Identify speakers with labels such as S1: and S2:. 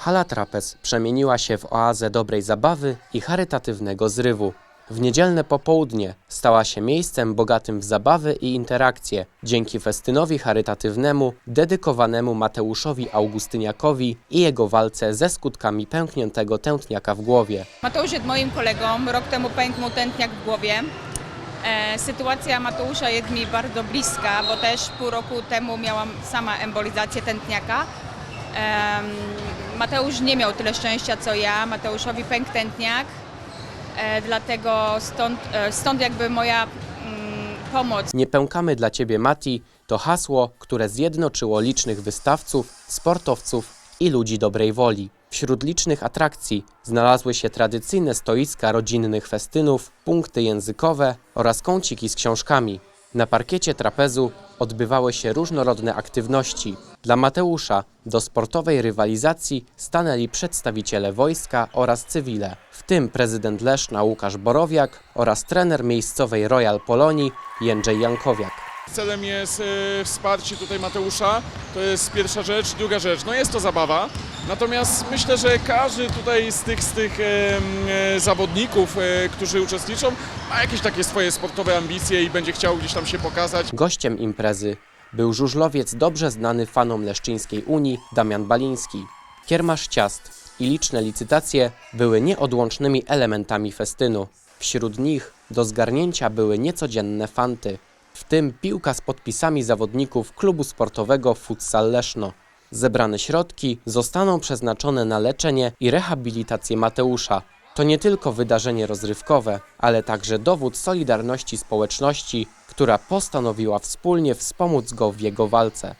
S1: Hala Trapez przemieniła się w oazę dobrej zabawy i charytatywnego zrywu. W niedzielne popołudnie stała się miejscem bogatym w zabawy i interakcje dzięki festynowi charytatywnemu dedykowanemu Mateuszowi Augustyniakowi i jego walce ze skutkami pękniętego tętniaka w głowie.
S2: Mateusz jest moim kolegą, rok temu pękł mu tętniak w głowie. E, sytuacja Mateusza jest mi bardzo bliska, bo też pół roku temu miałam sama embolizację tętniaka. Em, Mateusz nie miał tyle szczęścia co ja, Mateuszowi pękł tętniak, e, dlatego stąd, e, stąd jakby moja mm, pomoc.
S1: Nie pękamy dla Ciebie Mati to hasło, które zjednoczyło licznych wystawców, sportowców i ludzi dobrej woli. Wśród licznych atrakcji znalazły się tradycyjne stoiska rodzinnych festynów, punkty językowe oraz kąciki z książkami. Na parkiecie trapezu odbywały się różnorodne aktywności. Dla Mateusza do sportowej rywalizacji stanęli przedstawiciele wojska oraz cywile, w tym prezydent Leszna Łukasz Borowiak oraz trener miejscowej Royal Polonii Jędrzej Jankowiak.
S3: Celem jest e, wsparcie tutaj Mateusza, to jest pierwsza rzecz. Druga rzecz, no jest to zabawa, natomiast myślę, że każdy tutaj z tych, z tych e, zawodników, e, którzy uczestniczą, ma jakieś takie swoje sportowe ambicje i będzie chciał gdzieś tam się pokazać.
S1: Gościem imprezy był żużlowiec dobrze znany fanom Leszczyńskiej Unii Damian Baliński. Kiermasz ciast i liczne licytacje były nieodłącznymi elementami festynu. Wśród nich do zgarnięcia były niecodzienne fanty, w tym piłka z podpisami zawodników klubu sportowego Futsal Leszno. Zebrane środki zostaną przeznaczone na leczenie i rehabilitację Mateusza. To nie tylko wydarzenie rozrywkowe, ale także dowód solidarności społeczności, która postanowiła wspólnie wspomóc go w jego walce.